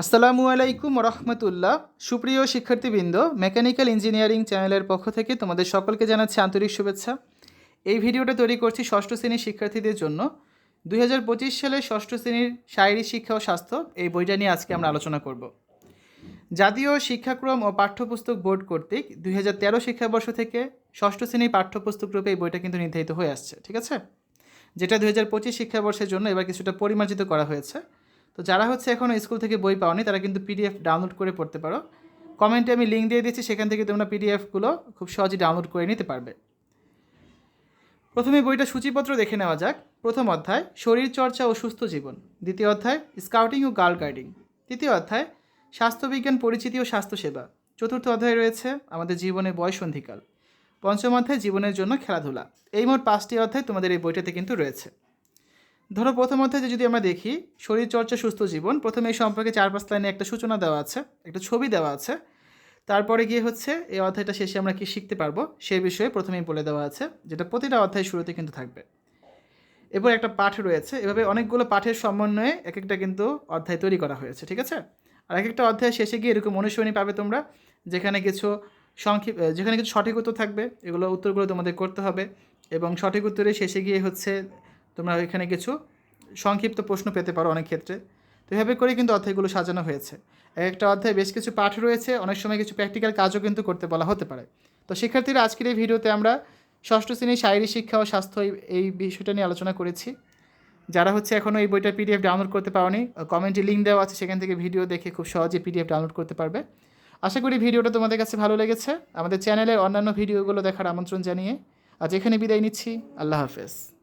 আসসালামু আলাইকুম রহমতুল্লাহ। সুপ্রিয় শিক্ষার্থীবৃন্দ, মেকানিক্যাল ইঞ্জিনিয়ারিং চ্যানেলের পক্ষ থেকে তোমাদের সকলকে জানাচ্ছি আন্তরিক শুভেচ্ছা। এই ভিডিওটা তৈরি করছি ষষ্ঠ শ্রেণির শিক্ষার্থীদের জন্য। দুই সালের ষষ্ঠ শ্রেণির শারীরিক শিক্ষা ও স্বাস্থ্য এই বইটা নিয়ে আজকে আমরা আলোচনা করব। জাতীয় শিক্ষাক্রম ও পাঠ্যপুস্তক বোর্ড কর্তৃক দুই হাজার তেরো শিক্ষাবর্ষ থেকে ষষ্ঠ শ্রেণির পাঠ্যপুস্তক রূপে এই বইটা কিন্তু নির্ধারিত হয়ে আসছে, ঠিক আছে? যেটা দুই হাজার পঁচিশ শিক্ষাবর্ষের জন্য এবার কিছুটা পরিমার্জিত করা হয়েছে। তো যারা হচ্ছে এখনও স্কুল থেকে বই পাওনি, তারা কিন্তু পিডিএফ ডাউনলোড করে পড়তে পারো। কমেন্টে আমি লিঙ্ক দিয়ে দিচ্ছি সেখান থেকে তোমরা পিডিএফগুলো খুব সহজেই ডাউনলোড করে নিতে পারবে। প্রথমে বইটা সূচিপত্র দেখে নেওয়া যাক। প্রথম অধ্যায়, শরীর চর্চা ও সুস্থ জীবন। দ্বিতীয় অধ্যায় স্কাউটিং ও গার্ল গাইডিং তৃতীয় অধ্যায়, স্বাস্থ্যবিজ্ঞান পরিচিতি ও স্বাস্থ্যসেবা। চতুর্থ অধ্যায় রয়েছে, আমাদের জীবনে বয়সন্ধিকাল। পঞ্চম অধ্যায়, জীবনের জন্য খেলাধুলা। এই মোট পাঁচটি অধ্যায় তোমাদের এই বইটাতে কিন্তু রয়েছে। ধরো প্রথম অধ্যায়ে যদি আমরা দেখি শরীরচর্চা সুস্থ জীবন, প্রথমে এই সম্পর্কে চার পাঁচ লাইনে একটা সূচনা দেওয়া আছে, একটা ছবি দেওয়া আছে। তারপরে গিয়ে হচ্ছে এই অধ্যায়টা শেষে আমরা কি শিখতে পারব সেই বিষয়ে প্রথমেই বলে দেওয়া আছে, যেটা প্রতিটা অধ্যায় শুরুতে কিন্তু থাকবে। এরপর একটা পাঠ রয়েছে, এভাবে অনেকগুলো পাঠের সমন্বয়ে এক একটা কিন্তু অধ্যায় তৈরি করা হয়েছে, ঠিক আছে? আর এক একটা অধ্যায় শেষে গিয়ে এরকম অনুশীলনী পাবে তোমরা, যেখানে কিছু সংক্ষিপ্ত যেখানে কিছু সঠিক উত্তর থাকবে, এগুলো উত্তরগুলো তোমাদের করতে হবে এবং সঠিক উত্তরে শেষে গিয়ে হচ্ছে তোমরা এখানে কিছু সংক্ষিপ্ত প্রশ্ন পেতে পারো অনেক ক্ষেত্রে। তো এভাবে করে কিন্তু অধ্যায়গুলো সাজানো হয়েছে। এক একটা অধ্যায়ে বেশ কিছু পাঠ রয়েছে, অনেক সময় কিছু প্র্যাকটিক্যাল কাজও কিন্তু করতে বলা হতে পারে। তো শিক্ষার্থীরা, আজকের এই ভিডিওতে আমরা ষষ্ঠ শ্রেণির শারীরিক শিক্ষা ও স্বাস্থ্য এই- বিষয়টা নিয়ে আলোচনা করেছি। যারা হচ্ছে এখনও এই বইটা পিডিএফ ডাউনলোড করতে পারোনি কমেন্টে লিঙ্ক দেওয়া আছে, সেখান থেকে ভিডিও দেখে খুব সহজে পিডিএফ ডাউনলোড করতে পারবে। আশা করি ভিডিওটা তোমাদের কাছে ভালো লেগেছে। আমাদের চ্যানেলের অন্যান্য ভিডিওগুলো দেখার আমন্ত্রণ জানিয়ে আজ এখানে বিদায় নিচ্ছি। আল্লাহ হাফেজ।